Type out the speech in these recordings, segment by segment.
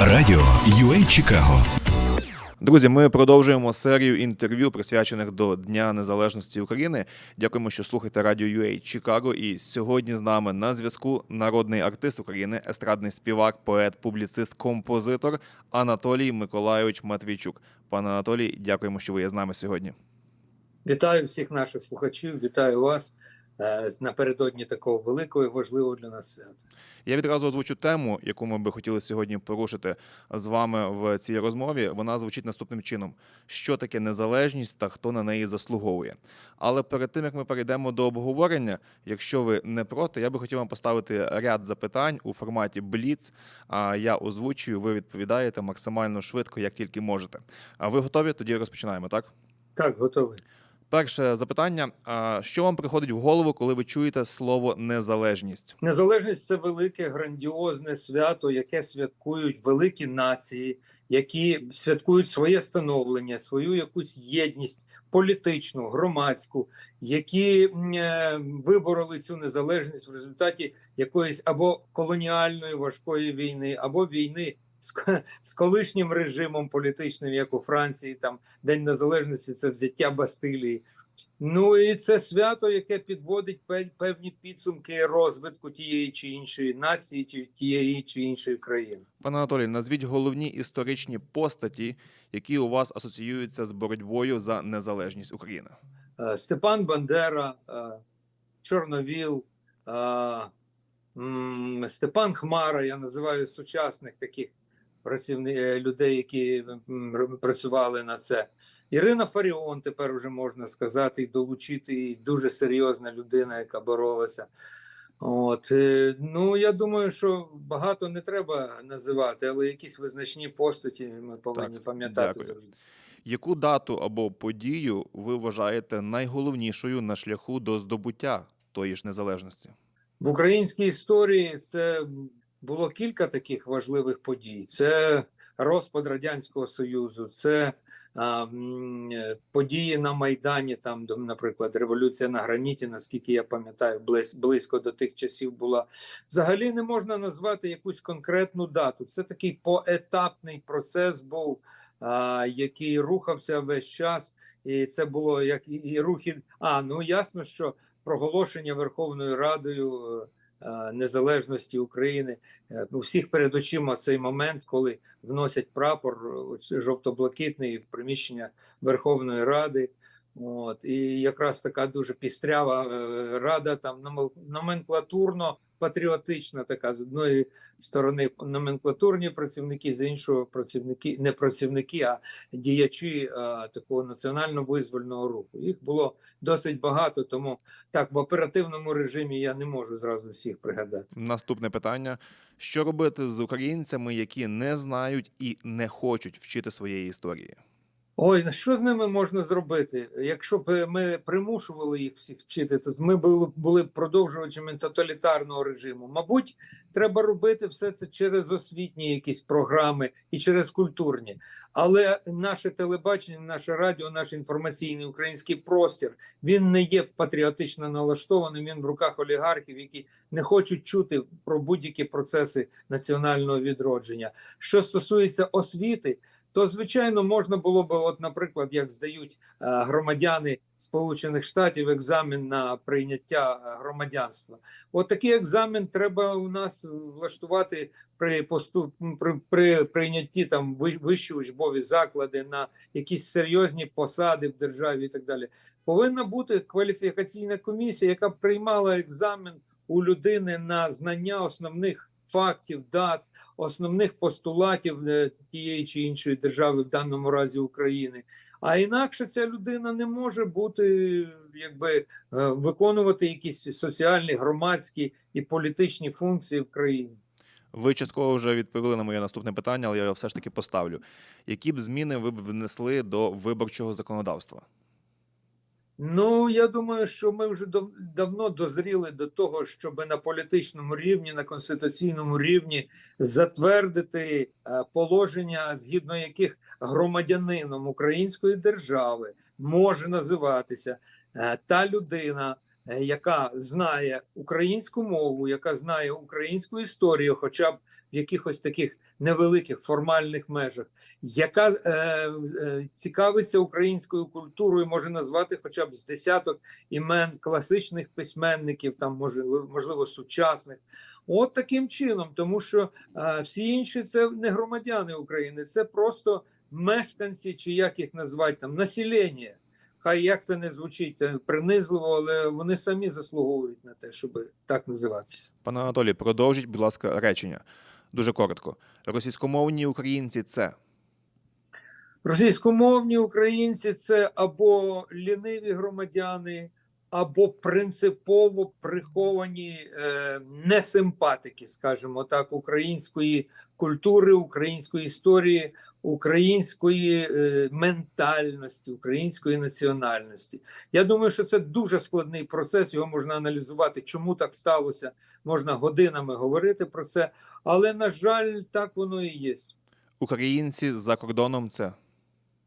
Радіо UA Чикаго. Друзі, ми продовжуємо серію інтерв'ю, присвячених до Дня Незалежності України. Дякуємо, що слухаєте радіо UA Чикаго. І сьогодні з нами на зв'язку народний артист України, естрадний співак, поет, публіцист, композитор Анатолій Миколайович Матвійчук. Пане Анатолій, дякуємо, що ви є з нами сьогодні. Вітаю всіх наших слухачів, вітаю вас напередодні такого великого і важливого для нас свята. Я відразу озвучу тему, яку ми би хотіли сьогодні порушити з вами в цій розмові. Вона звучить наступним чином: що таке незалежність та хто на неї заслуговує. Але перед тим як ми перейдемо до обговорення, якщо ви не проти, я би хотів вам поставити ряд запитань у форматі Бліц. А я озвучую, ви відповідаєте максимально швидко, як тільки можете. А ви готові? Тоді розпочинаємо, так? Так, готовий. Перше запитання: що вам приходить в голову, коли ви чуєте слово незалежність? Незалежність це велике грандіозне свято, яке святкують великі нації, які святкують своє становлення, свою якусь єдність політичну, громадську, які е, вибороли цю незалежність в результаті якоїсь або колоніальної важкої війни, або війни. З З колишнім режимом політичним, як у Франції, там День Незалежності, це взяття Бастилії. Ну і це свято, яке підводить певні підсумки розвитку тієї чи іншої нації, чи тієї чи іншої країни. Пане Анатолій, назвіть головні історичні постаті, які у вас асоціюються з боротьбою за незалежність України. Е, Степан Бандера, е, Чорновіл, е, Степан Хмара. Я називаю сучасних таких працівни... е, людей, які працювали на це. Ірина Фаріон, тепер вже можна сказати, і долучити і дуже серйозна людина, яка боролася. От е, ну я думаю, що багато не треба називати, але якісь визначні постаті ми повинні Так, пам'ятати дякую. завжди. Яку дату або подію ви вважаєте найголовнішою на шляху до здобуття тої ж незалежності? В українській історії це було кілька таких важливих подій: це розпад радянського союзу, це а, е, події на майдані. Там, наприклад, революція на граніті, наскільки я пам'ятаю, близь, близько до тих часів була. Взагалі не можна назвати якусь конкретну дату. Це такий поетапний процес був, а, який рухався весь час, і це було як і, рухи. А ну ясно, що проголошення Верховною Радою е, незалежності України. Е, У всіх перед очима цей момент, коли вносять прапор е, жовто-блакитний в приміщення Верховної Ради. От і якраз така дуже пістрява е, рада, там номен- номенклатурно патріотична, така з одної сторони номенклатурні працівники, з іншого працівники, не працівники, а діячі е, такого національно-визвольного руху. Їх було досить багато, тому так в оперативному режимі я не можу зразу всіх пригадати. Наступне питання: що робити з українцями, які не знають і не хочуть вчити своєї історії? Ой, що з ними можна зробити? Якщо б ми примушували їх всіх вчити, то ми були, були б продовжувачами тоталітарного режиму. Мабуть, треба робити все це через освітні якісь програми і через культурні. Але наше телебачення, наше радіо, наш інформаційний український простір він не є патріотично налаштованим. Він в руках олігархів, які не хочуть чути про будь-які процеси національного відродження. Що стосується освіти, то звичайно можна було би, от, наприклад, як здають е, громадяни Сполучених Штатів екзамен на прийняття е, громадянства. От такий екзамен треба у нас влаштувати при поступ при, при прийнятті там вищі учбові заклади на якісь серйозні посади в державі і так далі. Повинна бути кваліфікаційна комісія, яка б приймала екзамен у людини на знання основних фактів, дат, основних постулатів е, тієї чи іншої держави, в даному разі України. А інакше ця людина не може бути, якби е, виконувати якісь соціальні, громадські і політичні функції в країні. Ви частково вже відповіли на моє наступне питання, але я його все ж таки поставлю. Які б зміни ви б внесли до виборчого законодавства? Ну я думаю, що ми вже дав- давно дозріли до того, щоб на політичному рівні, на конституційному рівні затвердити е, положення, згідно яких громадянином української держави може називатися е, та людина, е, яка знає українську мову, яка знає українську історію, хоча б в якихось таких невеликих формальних межах, яка е, е, цікавиться українською культурою, може назвати хоча б з десяток імен класичних письменників, там може можливо сучасних. От таким чином, тому що е, всі інші це не громадяни України, це просто мешканці, чи як їх назвати там населення. Хай як це не звучить е, принизливо, але вони самі заслуговують на те, щоб так називатися. Пане Анатолій, продовжіть, будь ласка, речення. Дуже коротко. Російськомовні українці це Російськомовні українці це або ліниві громадяни, або принципово приховані е, несимпатики, скажімо так, української культури, української історії, української е, ментальності, української національності. Я думаю, що це дуже складний процес. Його можна аналізувати, чому так сталося. Можна годинами говорити про це, але на жаль, так воно і є. українці за кордоном це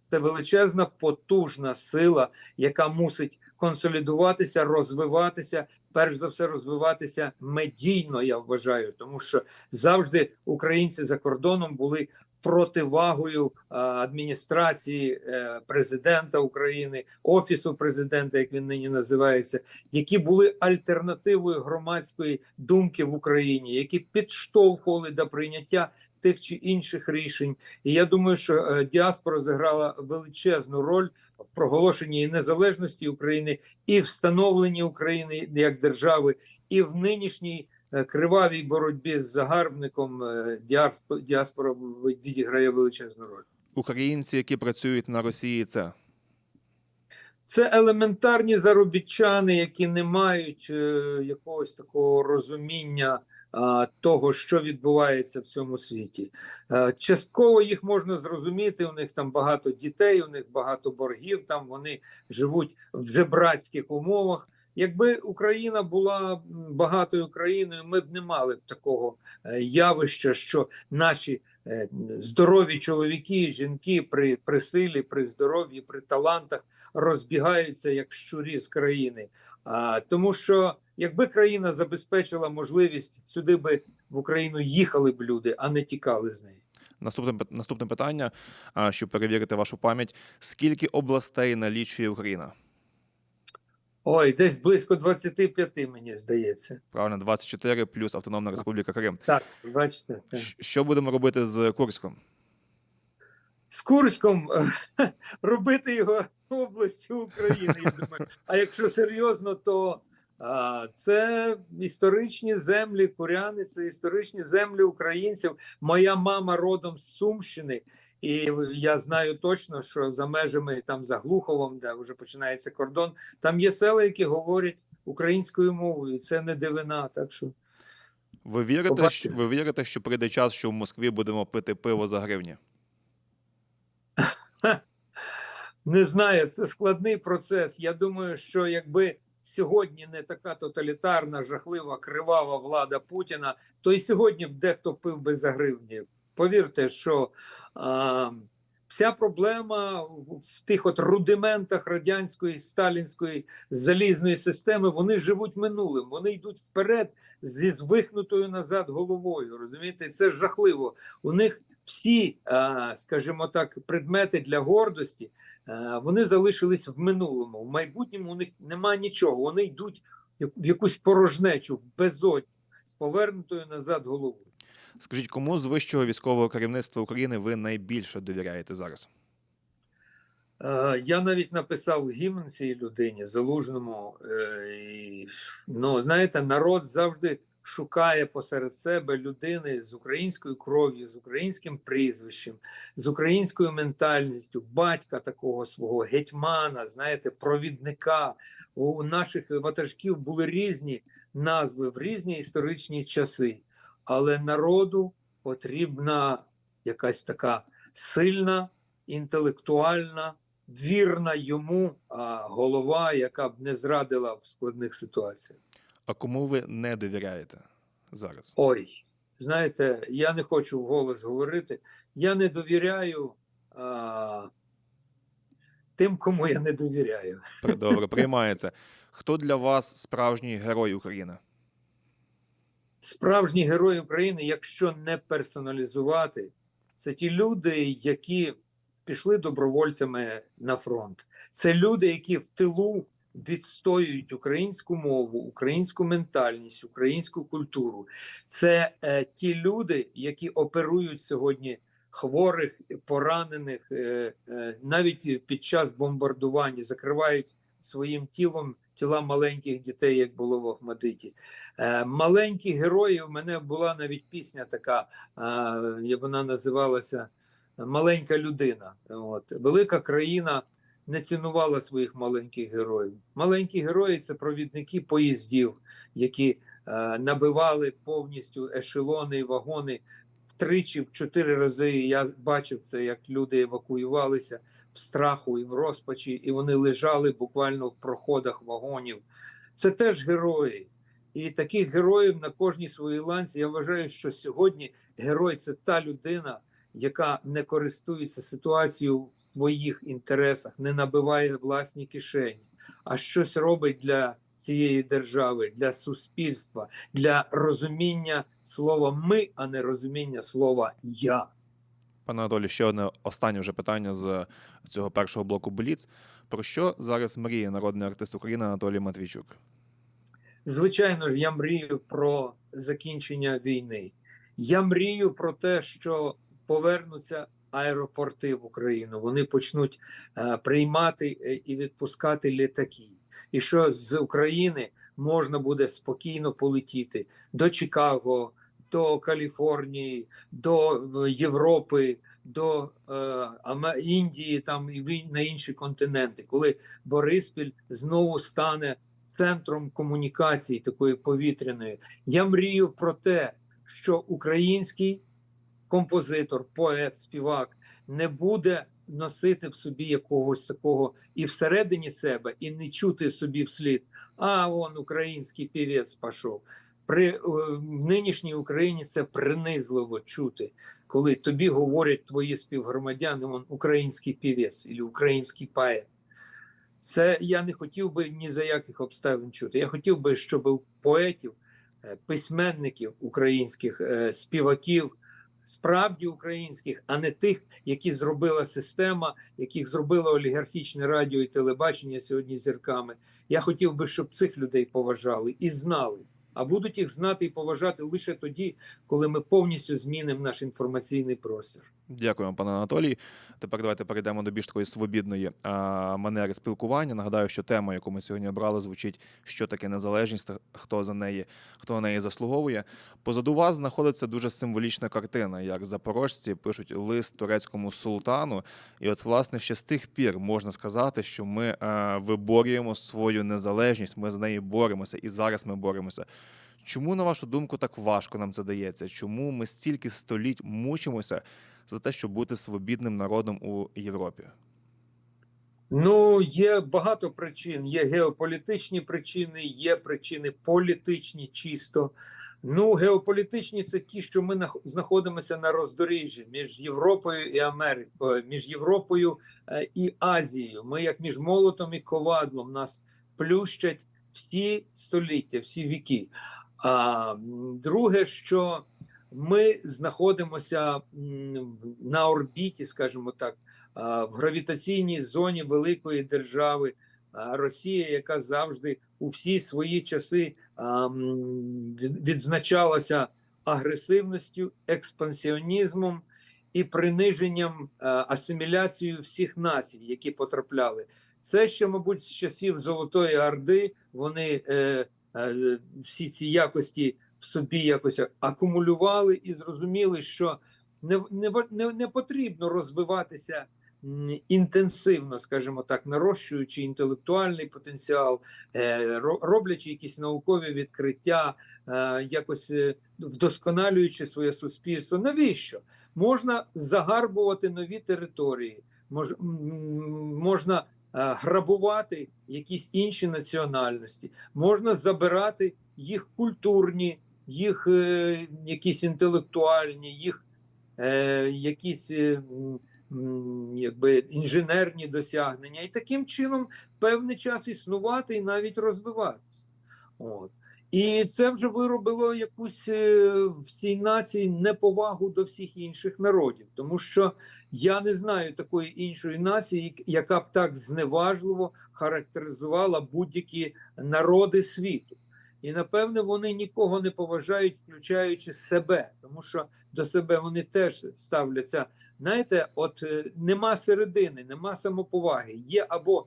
Це величезна потужна сила, яка мусить консолідуватися, розвиватися, перш за все, розвиватися медійно. Я вважаю, тому що завжди українці за кордоном були противагою адміністрації е, президента України, офісу президента, як він нині називається, які були альтернативою громадської думки в Україні, які підштовхували до прийняття тих чи інших рішень. І я думаю, що е, діаспора зіграла величезну роль в проголошенні незалежності України і встановленні України як держави, і в нинішній е, кривавій боротьбі з загарбником е, діаспора відіграє величезну роль. українці, які працюють на Росії, це Це елементарні заробітчани, які не мають якогось такого розуміння того, що відбувається в цьому світі. Е, частково їх можна зрозуміти. У них там багато дітей, у них багато боргів. Там вони живуть в жебрацьких умовах. Якби Україна була багатою країною, ми б не мали б такого е, явища, що наші е, здорові чоловіки жінки при, при силі, при здоров'ї, при талантах розбігаються як щурі з країни. А, тому що якби країна забезпечила можливість, сюди би в Україну їхали б люди, а не тікали з неї. наступне наступне питання, щоб перевірити вашу пам'ять. Скільки областей налічує Україна? Ой, десь близько 25, мені здається. Правильно, 24 плюс Автономна Республіка Крим. Так, бачите. так. Що будемо робити з Курськом? З Курськом робити його областю України. Я думаю. А якщо серйозно, то це історичні землі куряни, це історичні землі українців. Моя мама родом з Сумщини, і я знаю точно, що за межами там за Глуховом, де вже починається кордон, там є села, які говорять українською мовою. І це не дивина. Так що Ви вірите, що, ви вірите, що прийде час, що в Москві будемо пити пиво за гривні? Не знаю, це складний процес. Я думаю, що якби сьогодні не така тоталітарна, жахлива, кривава влада Путіна, то і сьогодні б дехто пив би за гривні. Повірте, що а, вся проблема в тих от рудиментах радянської сталінської залізної системи вони живуть минулим, вони йдуть вперед зі звихнутою назад головою. Розумієте, це жахливо. У них всі, скажімо так, предмети для гордості е, вони залишились в минулому. В майбутньому у них немає нічого. Вони йдуть в якусь порожнечу, в безодню, з повернутою назад головою. Скажіть, кому з вищого військового керівництва України ви найбільше довіряєте зараз? Е, Я навіть написав гімн цій людині залужному. е, Ну, знаєте, народ завжди шукає посеред себе людини з українською кров'ю, з українським прізвищем, з українською ментальністю, батька такого свого гетьмана, знаєте, провідника. У наших ватажків були різні назви в різні історичні часи, але народу потрібна якась така сильна, інтелектуальна, вірна йому голова, яка б не зрадила в складних ситуаціях. А кому ви не довіряєте зараз? Ой, знаєте, я не хочу вголос говорити. Я не довіряю а, тим, кому я не довіряю. Добре, приймається. Хто для вас справжній герой України? Справжні герої України, якщо не персоналізувати, це ті люди, які пішли добровольцями на фронт. Це люди, які в тилу відстоюють українську мову, українську ментальність, українську культуру. Це е, ті люди, які оперують сьогодні хворих, поранених, е, е, навіть під час бомбардування закривають своїм тілом тіла маленьких дітей, як було в Охмадиті. Е, маленькі герої. У мене була навіть пісня така, е, вона називалася Маленька людина. От. Велика країна не цінувала своїх маленьких героїв. Маленькі герої це провідники поїздів, які е, набивали повністю ешелони і вагони втричі, в чотири рази. Я бачив це, як люди евакуювалися в страху і в розпачі, і вони лежали буквально в проходах вагонів. Це теж герої. І таких героїв на кожній своїй ланці. Я вважаю, що сьогодні герой це та людина, яка не користується ситуацією в своїх інтересах, не набиває власні кишені, а щось робить для цієї держави, для суспільства, для розуміння слова ми, а не розуміння слова я. Пане Анатолій, ще одне останнє вже питання з цього першого блоку Бліц. Про що зараз мріє народний артист України Анатолій Матвійчук? Звичайно ж, я мрію про закінчення війни. Я мрію про те, що повернуться аеропорти в Україну. Вони почнуть е, приймати е, і відпускати літаки. І що з України можна буде спокійно полетіти до Чикаго, до Каліфорнії, до е, Європи, до е, Індії, там і на інші континенти, коли Бориспіль знову стане центром комунікації такої повітряної. Я мрію про те, що український композитор, поет, співак не буде носити в собі якогось такого і всередині себе, і не чути собі вслід. А вон український півець пішов. При е, в нинішній Україні це принизливо чути, коли тобі говорять твої співгромадяни, он український півець і український поет. Це я не хотів би ні за яких обставин чути. Я хотів би, щоб поетів, е, письменників українських, е, співаків, справді українських, а не тих, які зробила система, яких зробило олігархічне радіо і телебачення сьогодні зірками. Я хотів би, щоб цих людей поважали і знали. А будуть їх знати і поважати лише тоді, коли ми повністю змінимо наш інформаційний простір. Дякуємо, пане Анатолій. Тепер давайте перейдемо до більш такої свобідної а, манери спілкування. Нагадаю, що тема, яку ми сьогодні обрали, звучить, що таке незалежність, хто за неї, хто на неї заслуговує. Позаду вас знаходиться дуже символічна картина, як запорожці пишуть лист турецькому султану. І от, власне, ще з тих пір можна сказати, що ми а, виборюємо свою незалежність, ми за неї боремося, і зараз ми боремося. Чому, на вашу думку, так важко нам це дається? Чому ми стільки століть мучимося за те, щоб бути свобідним народом у Європі? Ну, є багато причин. Є геополітичні причини, є причини політичні чисто. Ну, геополітичні це ті, що ми знаходимося на роздоріжжі між Європою і Америкою, між Європою е, і Азією. Ми, як між молотом і ковадлом, нас плющать всі століття, всі віки. А друге, що ми знаходимося на орбіті, скажімо так, в гравітаційній зоні великої держави Росія, яка завжди у всі свої часи відзначалася агресивністю, експансіонізмом і приниженням асиміляцією всіх націй, які потрапляли. Це ще, мабуть, з часів Золотої Орди вони е, е, всі ці якості в собі якось акумулювали і зрозуміли, що не, не, не, не потрібно розвиватися інтенсивно, скажімо так, нарощуючи інтелектуальний потенціал, е, роблячи якісь наукові відкриття, е, якось е, вдосконалюючи своє суспільство. Навіщо? Можна загарбувати нові території, мож, можна грабувати якісь інші національності, можна забирати їх культурні, їх е, якісь інтелектуальні, їх е, якісь е, якби інженерні досягнення, і таким чином певний час існувати і навіть розвиватися. От. І це вже виробило якусь е, в цій нації неповагу до всіх інших народів, тому що я не знаю такої іншої нації, яка б так зневажливо характеризувала будь-які народи світу. І напевне вони нікого не поважають, включаючи себе, тому що до себе вони теж ставляться. Знаєте, от е, нема середини, нема самоповаги. Є або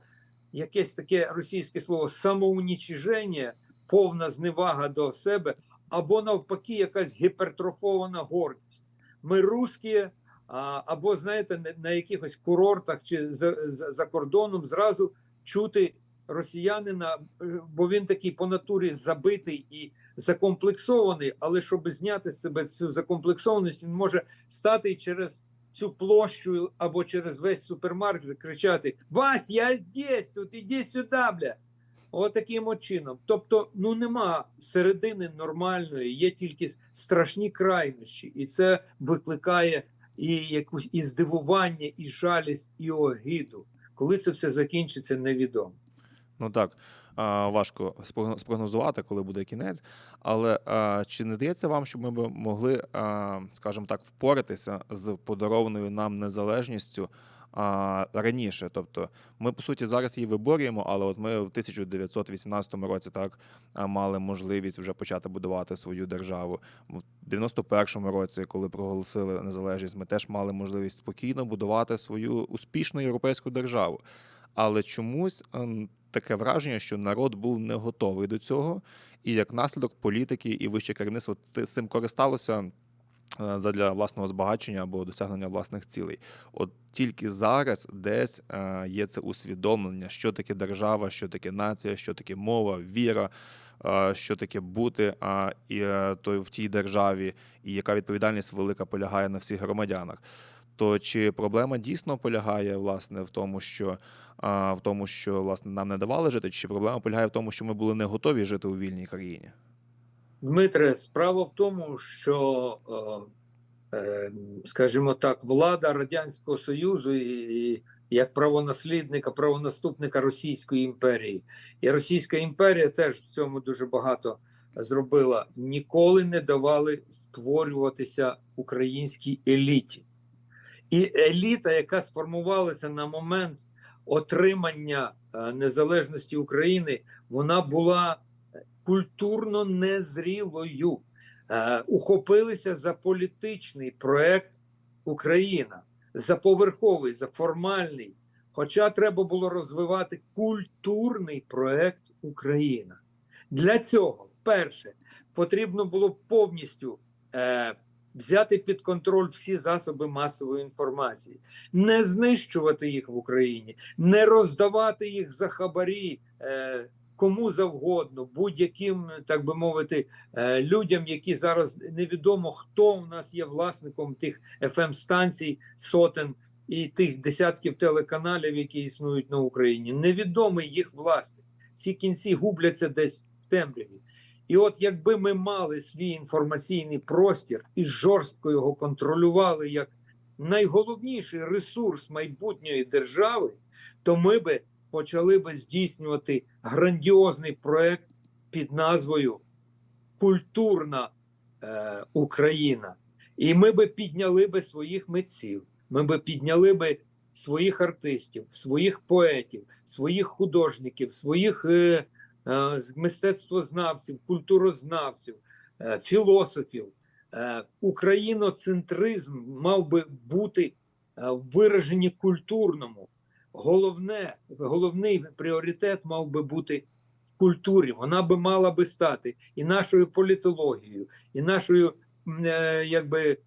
якесь таке російське слово самоунічиження, повна зневага до себе, або навпаки, якась гіпертрофована гордість. Ми русські, або знаєте, на- на якихось курортах чи за, за, за кордоном зразу чути росіянина, е, бо він такий по натурі забитий і закомплексований. Але щоб зняти з себе цю закомплексованість, він може стати через цю площу або через весь супермаркет кричати: Вась, я здесь, тут іди сюди, бля. От таким от чином. Тобто, ну нема середини нормальної, є тільки страшні крайнощі, і це викликає і якусь і здивування, і жалість, і огиду. Коли це все закінчиться, невідомо. Ну так, важко спрогнозувати, коли буде кінець. Але чи не здається вам, що ми б могли, скажімо так, впоратися з подарованою нам незалежністю а, раніше? Тобто, ми по суті зараз її виборюємо, але от ми в 1918 році так мали можливість вже почати будувати свою державу. В 91-му році, коли проголосили незалежність, ми теж мали можливість спокійно будувати свою успішну європейську державу. Але чомусь ем, таке враження, що народ був не готовий до цього, і як наслідок політики і вище керівництво цим користалося е, задля власного збагачення або досягнення власних цілей. От тільки зараз десь е, є це усвідомлення, що таке держава, що таке нація, що таке мова, віра. е, Що таке бути а, і то в тій державі, і яка відповідальність велика полягає на всіх громадянах? То чи проблема дійсно полягає власне в тому, що в тому, що власне нам не давали жити, чи проблема полягає в тому, що ми були не готові жити у вільній країні? Дмитре, справа в тому, що, е, е, скажімо так, влада Радянського Союзу і як правонаслідника, правонаступника Російської імперії, і Російська імперія теж в цьому дуже багато зробила. Ніколи не давали створюватися українській еліті. І еліта, яка сформувалася на момент отримання е, незалежності України, вона була культурно незрілою, е, ухопилися за політичний проект Україна, за поверховий, за формальний. Хоча треба було розвивати культурний проект Україна. Для цього, перше, потрібно було повністю е, взяти під контроль всі засоби масової інформації, не знищувати їх в Україні, не роздавати їх за хабарі. Е, кому завгодно, будь-яким, так би мовити, е, людям, які зараз невідомо хто у нас є власником тих fm станцій сотень і тих десятків телеканалів, які існують на Україні. Невідомий їх власник. Ці кінці губляться десь в темряві. І от якби ми мали свій інформаційний простір і жорстко його контролювали як найголовніший ресурс майбутньої держави, то ми би почали би здійснювати грандіозний проект під назвою Культурна е, Україна. І ми би підняли би своїх митців, ми би підняли би своїх артистів, своїх поетів, своїх художників, своїх е, мистецтвознавців, культурознавців, е, філософів. Е, україноцентризм мав би бути е, в вираженні культурному. Головне, головний пріоритет мав би бути в культурі. Вона би мала би стати і нашою політологією, і нашою е, якби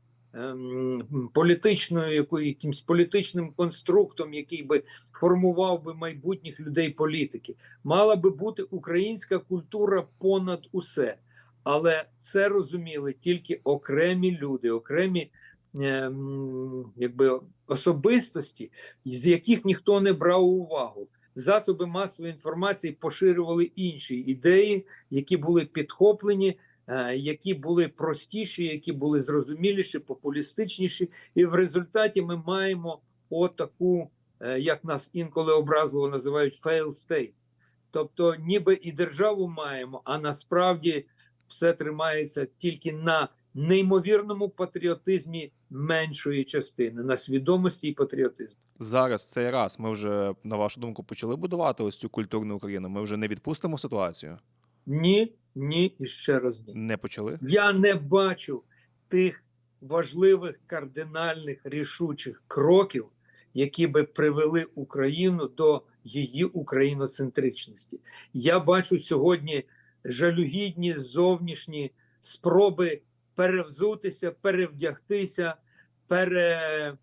політичною, якою якимсь політичним конструктом, який би формував би майбутніх людей політики. Мала би бути українська культура понад усе. Але це розуміли тільки окремі люди, окремі ем, якби особистості, з яких ніхто не брав увагу. Засоби масової інформації поширювали інші ідеї, які були підхоплені, які були простіші, які були зрозуміліші, популістичніші. І в результаті ми маємо отаку, е, як нас інколи образливо називають fail state. Тобто, ніби і державу маємо, а насправді все тримається тільки на неймовірному патріотизмі меншої частини, на свідомості і патріотизмі. Зараз цей раз ми вже, на вашу думку, почали будувати ось цю культурну Україну. Ми вже не відпустимо ситуацію. Ні, ні і ще раз ні. Не почали. Я не бачу тих важливих кардинальних рішучих кроків, які би привели Україну до її україноцентричності. Я бачу сьогодні жалюгідні зовнішні спроби перевзутися, перевдягтися, пере,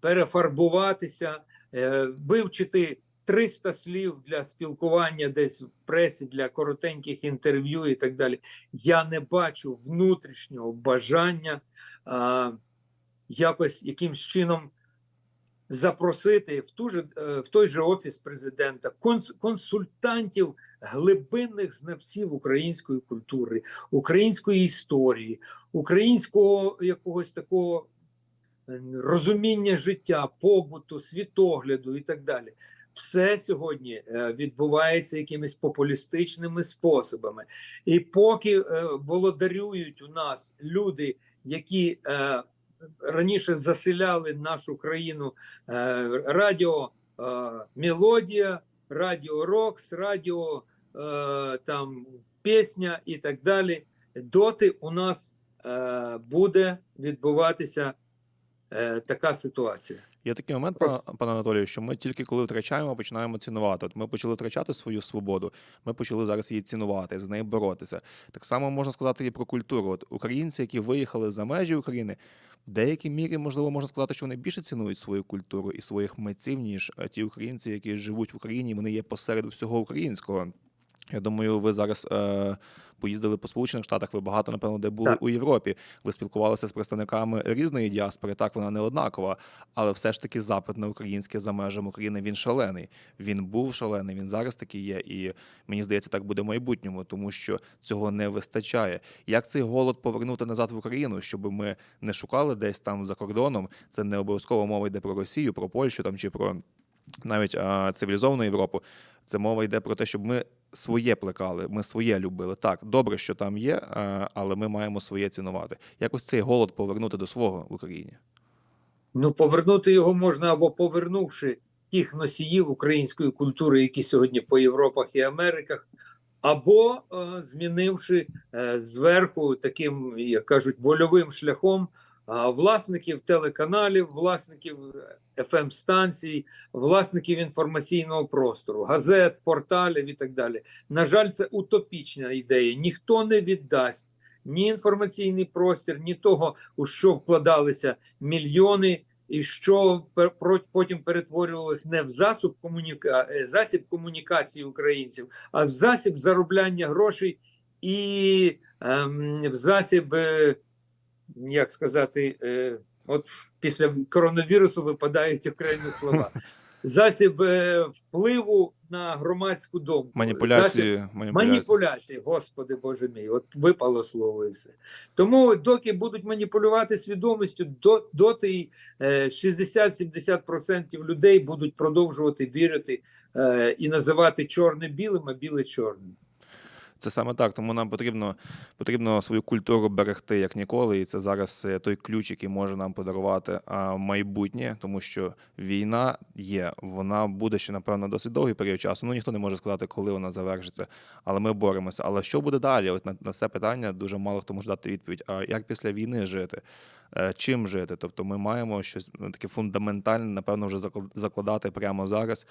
перефарбуватися, е, вивчити 300 слів для спілкування десь в пресі для коротеньких інтерв'ю і так далі. Я не бачу внутрішнього бажання а, якось якимсь чином запросити в ту же е, в той же офіс президента консультантів глибинних знавців української культури, української історії, українського якогось такого розуміння життя, побуту, світогляду і так далі. Все сьогодні е, відбувається якимись популістичними способами, і поки е, володарюють у нас люди, які е, раніше заселяли нашу країну радіо Мелодія, радіо Рокс, радіо там пісня і так далі. Доти у нас буде відбуватися така ситуація. Є такий момент, Просто. пане Анатолію, що ми тільки коли втрачаємо, починаємо цінувати. От ми почали втрачати свою свободу. Ми почали зараз її цінувати, з нею боротися. Так само можна сказати і про культуру. От українці, які виїхали за межі України, в деякій мірі можливо можна сказати, що вони більше цінують свою культуру і своїх митців, ніж е, ті українці, які живуть в Україні. Вони є посеред всього українського. Я думаю, ви зараз е, поїздили по Сполучених Штатах. Ви багато, напевно, де були Так. у Європі. Ви спілкувалися з представниками різної діаспори. Так, вона не однакова, але все ж таки запит на українське за межами України він шалений. Він був шалений, він зараз таки є. І мені здається, так буде в майбутньому, тому що цього не вистачає. Як цей голод повернути назад в Україну, щоб ми не шукали десь там за кордоном? Це не обов'язково мова йде про Росію, про Польщу там чи про навіть а, цивілізовану Європу. Це мова йде про те, щоб ми своє плекали, ми своє любили. Так, добре, що там є, але ми маємо своє цінувати. Якось цей голод повернути до свого в Україні. Ну, повернути його можна або повернувши тих носіїв української культури, які сьогодні по Європах і Америках, або е, змінивши е, зверху таким, як кажуть, вольовим шляхом е, власників телеканалів, власників fm станцій власників інформаційного простору, газет, порталів і так далі. На жаль, це утопічна ідея. Ніхто не віддасть ні інформаційний простір, ні того, у що вкладалися мільйони, і що потім перетворювалось не в засіб комуніка... е, засіб комунікації українців, а в засіб заробляння грошей і ем, в засіб, е, як сказати, е, от після коронавірусу випадають окремі слова. Засіб е, впливу на громадську думку. Засіб Маніпуляції, маніпуляції. Маніпуляції, господи Боже мій, от випало слово і все. Тому доки будуть маніпулювати свідомістю, до, доти й, е, 60-70% людей будуть продовжувати вірити е, і називати чорне білим, а біле чорним. Це саме так. Тому нам потрібно, потрібно свою культуру берегти як ніколи. І це зараз е, той ключ, який може нам подарувати майбутнє, тому що війна є. Вона буде ще напевно досить довгий період часу. Ну ніхто не може сказати, коли вона завершиться. Але ми боремося. Але що буде далі? От на, на це питання дуже мало хто може дати відповідь. А як після війни жити? Е, Чим жити? Тобто, ми маємо щось ну, таке фундаментальне, напевно, вже закладати прямо зараз.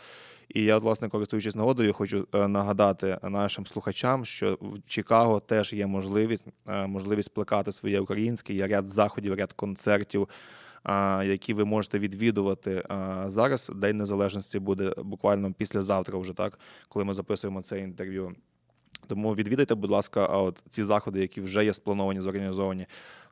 І я, власне, користуючись нагодою, хочу е, нагадати нашим слухачам, що в Чикаго теж є можливість, е, можливість плекати своє українське, є ряд заходів, ряд концертів, які ви можете відвідувати зараз. День Незалежності буде буквально післязавтра, вже так, коли ми записуємо це інтерв'ю. Тому відвідайте, будь ласка, от ці заходи, які вже є сплановані, зорганізовані.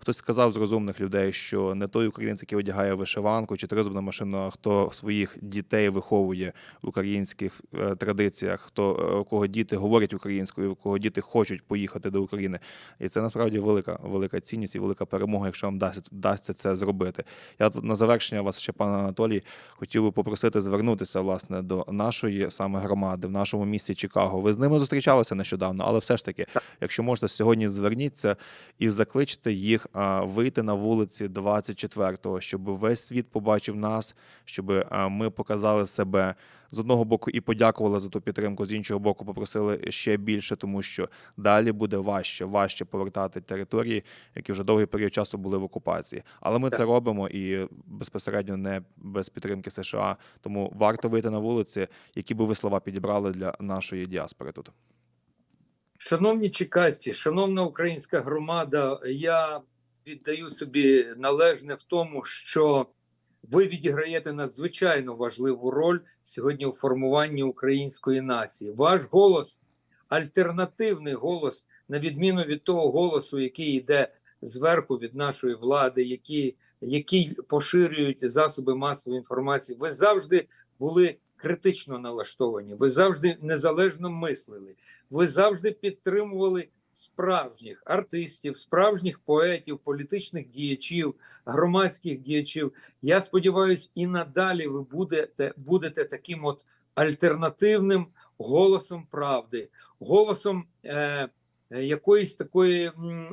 Хтось сказав з розумних людей, що не той українець, який одягає вишиванку чи тризубну машину, а хто своїх дітей виховує в українських е, традиціях, хто е, у кого діти говорять українською, у кого діти хочуть поїхати до України. І це насправді велика, велика цінність і велика перемога, якщо вам вдасться, вдасться це зробити. Я на завершення вас ще, пане Анатолій, хотів би попросити звернутися власне до нашої саме громади в нашому місті Чикаго. Ви з ними зустрічалися нещодавно, але все ж таки, якщо можете сьогодні зверніться і закличте їх вийти на вулиці 24-го, щоб весь світ побачив нас, щоб ми показали себе з одного боку і подякували за ту підтримку, з іншого боку, попросили ще більше, тому що далі буде важче, важче повертати території, які вже довгий період часу були в окупації. Але ми це робимо і безпосередньо не без підтримки США. Тому варто вийти на вулиці, які би ви слова підібрали для нашої діаспори тут. Шановні чекасті, шановна українська громада, я віддаю собі належне в тому, що ви відіграєте надзвичайно важливу роль сьогодні у формуванні української нації. Ваш голос альтернативний голос, на відміну від того голосу, який йде зверху від нашої влади, які, які поширюють засоби масової інформації. Ви завжди були критично налаштовані, ви завжди незалежно мислили, ви завжди підтримували справжніх артистів, справжніх поетів, політичних діячів, громадських діячів. Я сподіваюся, і надалі ви будете, будете таким от альтернативним голосом правди, голосом е, якоїсь такої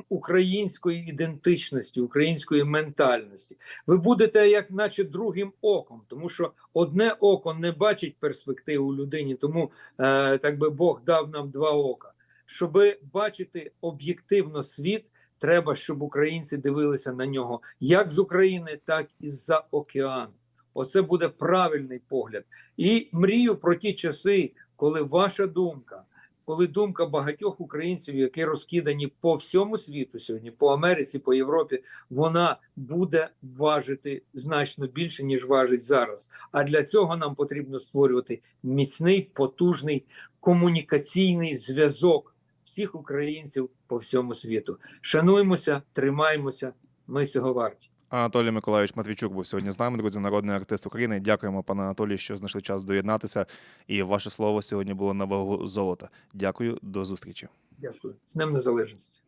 української ідентичності, української ментальності. Ви будете, як наче, другим оком, тому що одне око не бачить перспективу людині, тому е, так би Бог дав нам два ока. Щоб бачити об'єктивно світ, треба, щоб українці дивилися на нього як з України, так і з-за океану. Оце буде правильний погляд. І мрію про ті часи, коли ваша думка, коли думка багатьох українців, які розкидані по всьому світу сьогодні, по Америці, по Європі, вона буде важити значно більше, ніж важить зараз. А для цього нам потрібно створювати міцний, потужний комунікаційний зв'язок всіх українців по всьому світу. Шануємося, тримаємося. Ми цього варті. Анатолій Миколаївич Матвійчук був сьогодні з нами, друзі, народний артист України. Дякуємо, пане Анатолій, що знайшли час доєднатися. І ваше слово сьогодні було на вагу золота. Дякую, до зустрічі. Дякую. З Днем Незалежності.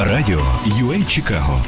Радіо UA Чикаго